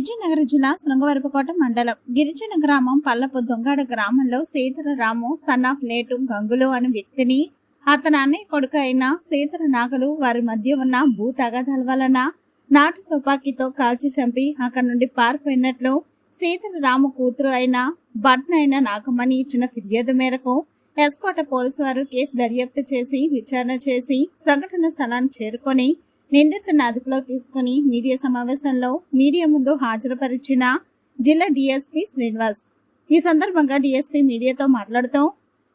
విజయనగరం జిల్లా శృంగవరపుకోట మండలం. గిరిజన గ్రామం పల్లపు దొంగాడ గ్రామంలో Seethara Ramu son of late Gangulu అనే వ్యక్తిని అతని అన్నయ్య కొడుకు అయిన సీతర నాగలు వారి మధ్య ఉన్న భూ తగాదాల వలన నాటు తుపాకీతో కాల్చి చంపి అక్కడి నుండి పారిపోయినట్లు సీతర రాము కూతురు అయిన భట్న అయిన నాగమణి ఇచ్చిన ఫిర్యాదు మేరకు ఎస్కోట పోలీసు వారు కేసు దర్యాప్తు చేసి విచారణ చేసి సంఘటన స్థలాన్ని చేరుకొని నిందితుని అదుపులోకి తీసుకుని మీడియా సమావేశంలో మీడియా ముందు హాజరుపరిచిన జిల్లా డిఎస్పీ శ్రీనివాస్. ఈ సందర్భంగా డిఎస్పీ మీడియాతో మాట్లాడుతూ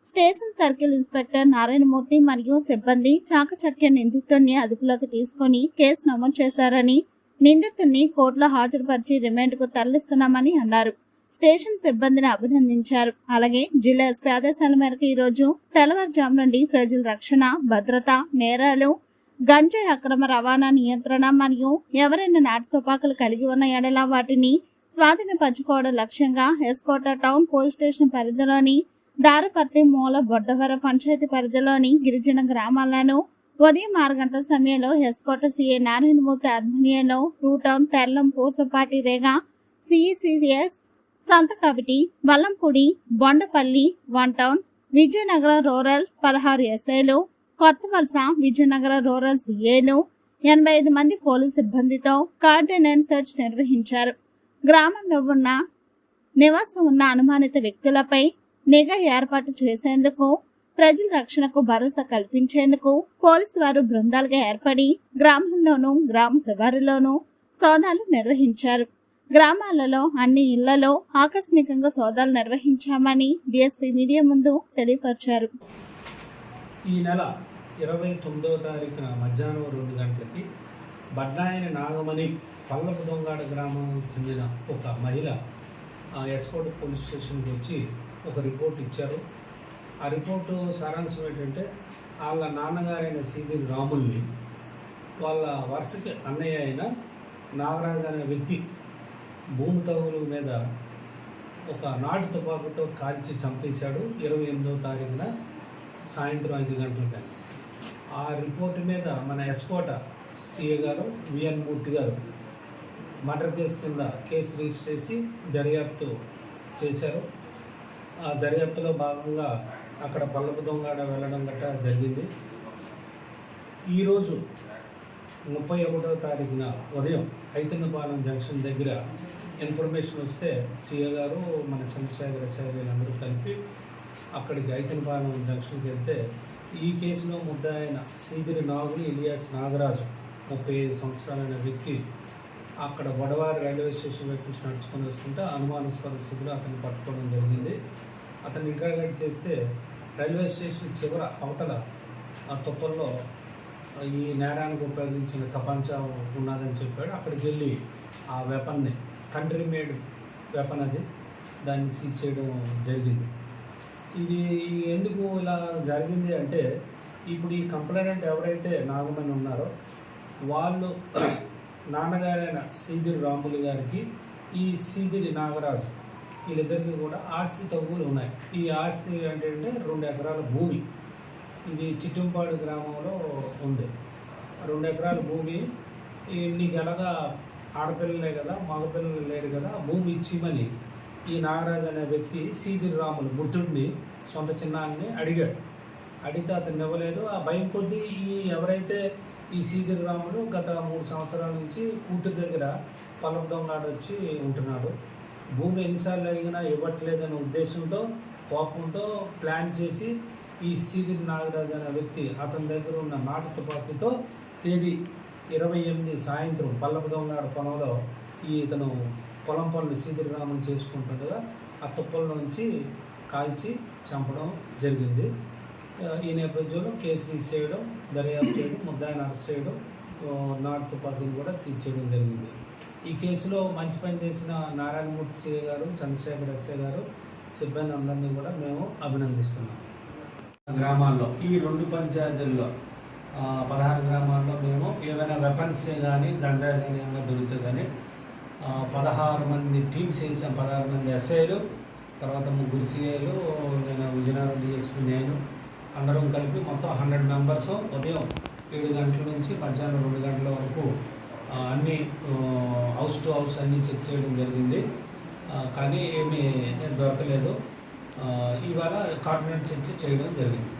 స్టేషన్ సర్కిల్ ఇన్స్పెక్టర్ నారాయణమూర్తి మరియు సిబ్బంది చాకచక్య నిందితుడిని అదుపులోకి తీసుకుని కేసు నమోదు చేశారని నిందితుడిని కోర్టులో హాజరుపరిచి రిమాండ్కు తరలిస్తున్నామని అన్నారు. స్టేషన్ సిబ్బందిని అభినందించారు. అలాగే జిల్లా ఎస్పీ ఆదేశాల మేరకు ఈ రోజు తెల్లవారుజాము నుండి ప్రజల రక్షణ భద్రత నేరాలు గంజాయి అక్రమ రవాణా నియంత్రణ మరియు ఎవరైనా నాటు తుపాకులు కలిగి ఉన్న ఎడల వాటిని స్వాధీనపరచుకోవడం లక్ష్యంగా ఎస్కోట టౌన్ పోలీస్ స్టేషన్ పరిధిలోని దారుపర్తి మూల బొడ్డవర పంచాయతీ పరిధిలోని గిరిజన గ్రామాలను ఉదయం ఆరు గంటల సమయంలో ఎస్కోట సీఏ నారాయణమూర్తి ఆధ్వర్యంలో two town Therlam Pusapati Rega CECS Santhakaviti Vallampudi Bondapalli one town Vizianagaram rural పదహారు ఎస్ఐలు కొత్త వలస విజయనగర రూరల్ సిఏలు ఎనభై ఐదు మంది పోలీస్ సిబ్బందితో కార్డినెన్ సెర్చ్ నిర్వహించారు. గ్రామంలో ఉన్న నివాసం ఉన్న అనుమానిత వ్యక్తులపై నిఘా ఏర్పాటు చేసేందుకు ప్రజల రక్షణకు భరోసా కల్పించేందుకు పోలీసు వారు బృందాలుగా ఏర్పడి గ్రామంలోనూ గ్రామ శివారులోనూ సోదాలు నిర్వహించారు. గ్రామాలలో అన్ని ఇళ్ళలో ఆకస్మికంగా సోదాలు నిర్వహించామని డిఎస్పీ మీడియా ముందు తెలియపరిచారు. ఈ నెల ఇరవై తొమ్మిదవ తారీఖున మధ్యాహ్నం రెండు గంటలకి బడ్డాయని నాగమణి పల్లపు దొంగాడ గ్రామం చెందిన ఒక మహిళ ఎస్కోట్ పోలీస్ స్టేషన్కి వచ్చి ఒక రిపోర్ట్ ఇచ్చారు. ఆ రిపోర్టు సారాంశం ఏంటంటే వాళ్ళ నాన్నగారైన సీది రాముల్ని వాళ్ళ వరుసకి అన్నయ్య అయిన నాగరాజు అనే వ్యక్తి భూమి తగులు మీద ఒక నాటు తుపాకుతో కాల్చి చంపేశాడు. ఇరవై ఎనిమిదవ తారీఖున సాయంత్రం ఐదు గంటలకు ఆ రిపోర్ట్ మీద మన ఎస్కోట సిఏ గారు విఎన్ మూర్తి గారు మర్డర్ కేసు కింద కేసు రిజిస్టర్ చేసి దర్యాప్తు చేశారు. ఆ దర్యాప్తులో భాగంగా అక్కడ పల్లపు దొంగాడ వెళ్ళడం గట్రా జరిగింది. ఈరోజు ముప్పై ఒకటో తారీఖున ఉదయం ఐతన్నపాలెం జంక్షన్ దగ్గర ఇన్ఫర్మేషన్ వస్తే సీఏ గారు మన చంద్రశేఖర శైలి అందరూ కలిపి అక్కడికి ఐతనపాలెం జంక్షన్కి వెళ్తే ఈ కేసులో ముద్దాయిన సీదిరి నాగులు ఇలియాస్ నాగరాజు ముప్పై ఐదు సంవత్సరాలైన వ్యక్తి అక్కడ వడవారి రైల్వే స్టేషన్ వైపు నుంచి నడుచుకొని వస్తుంటే అనుమానాస్పద స్థితిలో అతన్ని పట్టుకోవడం జరిగింది. అతన్ని ఇంటరాగేట్ చేస్తే రైల్వే స్టేషన్ చివర అవతల ఆ తుప్పల్లో ఈ నేరానికి ఉపయోగించిన తపంచా ఉన్నదని చెప్పాడు. అక్కడికి వెళ్ళి ఆ వెపన్ని కంట్రీ మేడ్ వెపన్ అది దాన్ని సీజ్ చేయడం జరిగింది. ఇది ఎందుకు ఇలా జరిగింది అంటే ఇప్పుడు ఈ కంప్లైనెంట్ ఎవరైతే నాగమణి ఉన్నారో వాళ్ళు నాన్నగారైన సీదిరి రాములు గారికి ఈ సీదిరి నాగరాజు వీళ్ళిద్దరికీ కూడా ఆస్తి తగ్గులు ఉన్నాయి. ఈ ఆస్తి ఏంటంటే రెండు ఎకరాల భూమి. ఇది చిట్టంపాడు గ్రామంలో ఉంది. రెండు ఎకరాల భూమి ఈ నీకు ఎలాగా ఆడపిల్లలే కదా మగపిల్లలు లేరు కదా భూమి ఇచ్చిమని ఈ నాగరాజు అనే వ్యక్తి సీదిరి రాములు బుద్ధుడిని సొంత చిన్నాన్ని అడిగాడు. అడిగితే అతను ఇవ్వలేదు. ఆ భయం కొద్దీ ఈ ఎవరైతే ఈ సీదిరి రాములు గత మూడు సంవత్సరాల నుంచి కూతురు దగ్గర పొలం నాడు వచ్చి ఉంటున్నాడు. భూమి ఎన్నిసార్లు అడిగినా ఇవ్వట్లేదనే ఉద్దేశంతో కోపంతో ప్లాన్ చేసి ఈ సీదిరి నాగరాజు అనే వ్యక్తి అతని దగ్గర ఉన్న నాటు తుపాకీతో తేదీ ఇరవై ఎనిమిది సాయంత్రం పల్లపు దొంగాడు పొలంలో ఈ ఇతను పొలం పనులు సీదిరి చేసుకుంటుండగా ఆ తుప్పల్లోంచి కాల్చి చంపడం జరిగింది. ఈ నేపథ్యంలో కేసు రిజిస్టర్ చేయడం దర్యాప్తు చేయడం ముద్దాయిని అరెస్ట్ చేయడం ఆ, నాటు తుపాకీని కూడా సీజ్ చేయడం జరిగింది. ఈ కేసులో మంచి పని చేసిన నారాయణమూర్తి సిఏ గారు చంద్రశేఖర్ ఎస్ఏ గారు సిబ్బంది అందరినీ కూడా మేము అభినందిస్తున్నాం. గ్రామాల్లో ఈ రెండు పంచాయతీల్లో పదహారు గ్రామాల్లో మేము ఏమైనా వెపన్స్ కానీ గంజాయి కానీ ఏమైనా దొరుకుతుంది కానీ పదహారు మంది టీమ్స్ వేసాం పదహారు మంది ఎస్ఐలు తర్వాత ముగ్గురు సిఐలు నేను విజయనగరం డిఎస్పీ నేను అందరం కలిపి మొత్తం హండ్రెడ్ మెంబర్స్ ఉదయం ఏడు గంటల నుంచి మధ్యాహ్నం రెండు గంటల వరకు అన్ని హౌస్ టు హౌస్ అన్నీ చెక్ చేయడం జరిగింది. కానీ ఏమీ దొరకలేదు. ఇవాళ కార్డినేట్ చర్చ చేయడం జరిగింది.